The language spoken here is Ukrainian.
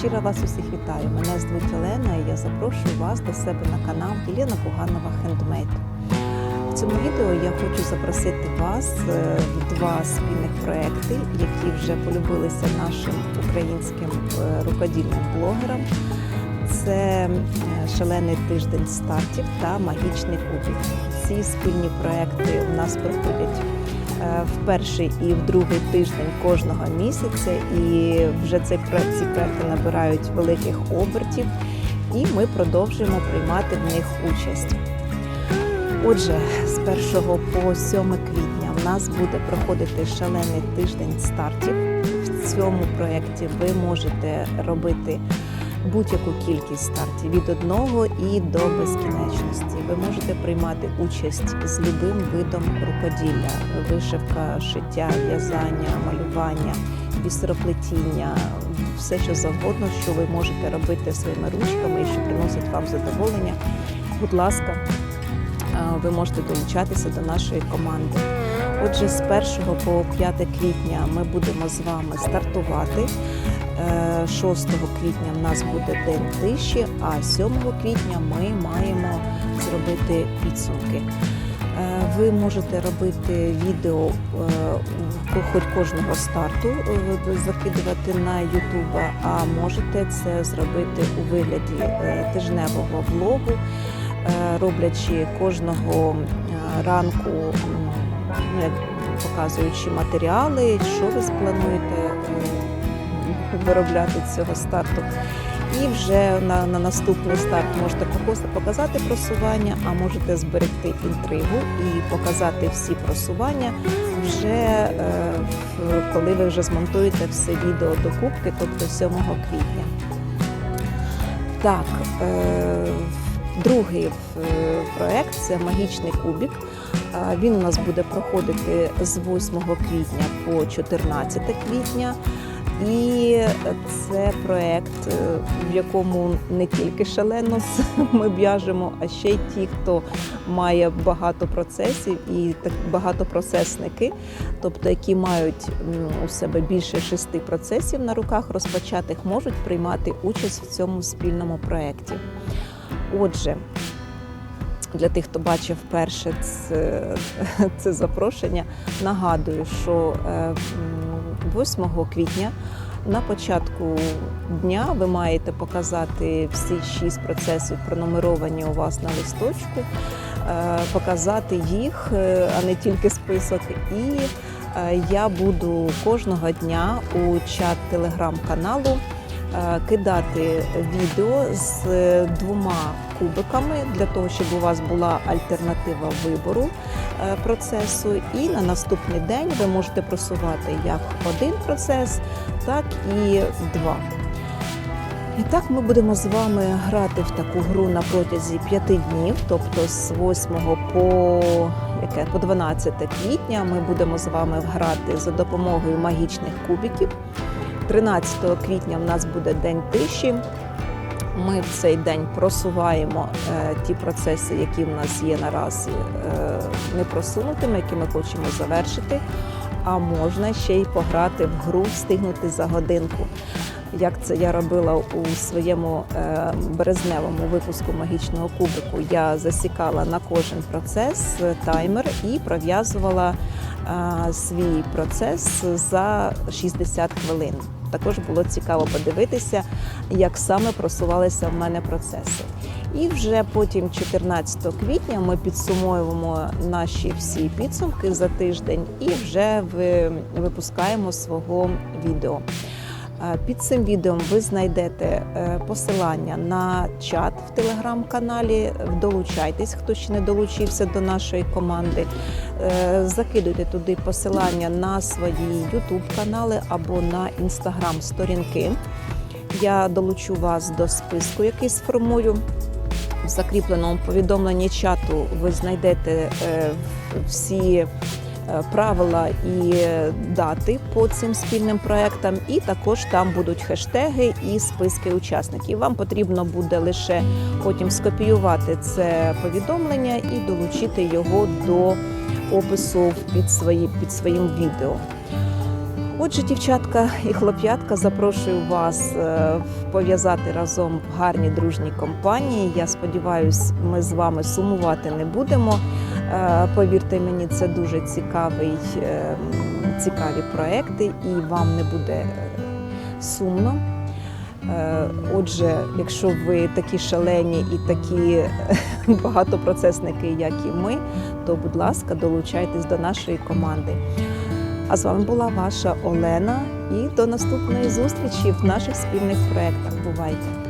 Щиро вас усіх вітаю. Мене звуть Олена і я запрошую вас до себе на канал Єлена Куганова Хендмейд. В цьому відео я хочу запросити вас е, в два спільних проекти, які вже полюбилися нашим українським е, рукодільним блогерам. Це е, шалений тиждень стартів та магічний кубик. Ці спільні проекти у нас проходять в перший і в другий тиждень кожного місяця, і вже ці проекти набирають великих обертів, і ми продовжуємо приймати в них участь. Отже, з 1 по 7 квітня в нас буде проходити шалений тиждень стартів. В цьому проєкті ви можете робити будь-яку кількість стартів від одного і до безкінечності. Ви можете приймати участь з любим видом рукоділля: вишивка, шиття, в'язання, малювання, бісероплетіння, все що завгодно, що ви можете робити своїми ручками і що приносить вам задоволення. Будь ласка, е, ви можете долучатися до нашої команди. Отже, з 1 по 5 квітня ми будемо з вами стартувати. Е, 6 квітня в нас буде день тиші, а 7 квітня ми маємо зробити підсумки. Е, Ви можете робити відео е, хоч кожного старту, е, закидувати на YouTube, а можете це зробити у вигляді е, тижневого влогу, е, роблячи кожного е, ранку, показуючи матеріали, що ви сплануєте е, виробляти цього старту. І вже на, на наступний старт можете показати просування, а можете зберегти інтригу і показати всі просування вже е, коли ви вже змонтуєте все відео до кубки, тобто 7 квітня. Так, е, другий е, проект це магічний кубік. Він у нас буде проходити з 8 квітня по 14 квітня. І це проект, е, в якому не тільки шалено ми в'яжемо, а ще й ті, хто має багато процесів і так багатопроцесники, тобто які мають у себе більше шести процесів на руках розпочатих, можуть приймати участь в цьому спільному проєкті. Отже, для тих, хто бачив перше це, це запрошення, нагадую, що е, 8 квітня на початку дня ви маєте показати всі шість процесів, пронумеровані у вас на листочку, е, показати їх, е, а не тільки список. І е, я буду кожного дня у чат телеграм-каналу кидати відео з двома кубиками для того, щоб у вас була альтернатива вибору процесу. І на наступний день ви можете просувати як один процес, так і два. І так ми будемо з вами грати в таку гру на протязі п'яти днів, тобто з 8 по, яке, по 12 квітня ми будемо з вами грати за допомогою магічних кубиків. 13 квітня в нас буде день тиші. Ми в цей день просуваємо е, ті процеси, які в нас є наразі е, непросунутими, які ми хочемо завершити. А можна ще й пограти в гру, встигнути за годинку. Як це я робила у своєму е, березневому випуску магічного кубику, я засікала на кожен процес е, таймер і пров'язувала е, свій процес за 60 хвилин. Також було цікаво подивитися, як саме просувалися в мене процеси. І вже потім, 14 квітня, ми підсумовуємо наші всі підсумки за тиждень і вже випускаємо свого відео. Е, Під цим відео ви знайдете е, посилання на чат в телеграм-каналі. Долучайтесь, хто ще не долучився до нашої команди. Е, Закидуйте туди посилання на свої YouTube канали або на інстаграм сторінки. Я долучу вас до списку, який сформую. В закріпленому повідомленні чату ви знайдете всі правила і е, дати по цим спільним проектам, і також там будуть хештеги і списки учасників. Вам потрібно буде лише потім скопіювати це повідомлення і долучити його до опису під, свої, під своїм відео. Отже, дівчатка і хлоп'ятка, запрошую вас е, пов'язати разом в гарній дружній компанії. Я сподіваюся, ми з вами сумувати не будемо. Е, Повірте мені, це дуже цікавий, е, цікаві проекти, і вам не буде сумно. Отже, якщо ви такі шалені і такі багатопроцесники, як і ми, то, будь ласка, долучайтесь до нашої команди. А з вами була ваша Олена. І до наступної зустрічі в наших спільних проєктах. Бувайте!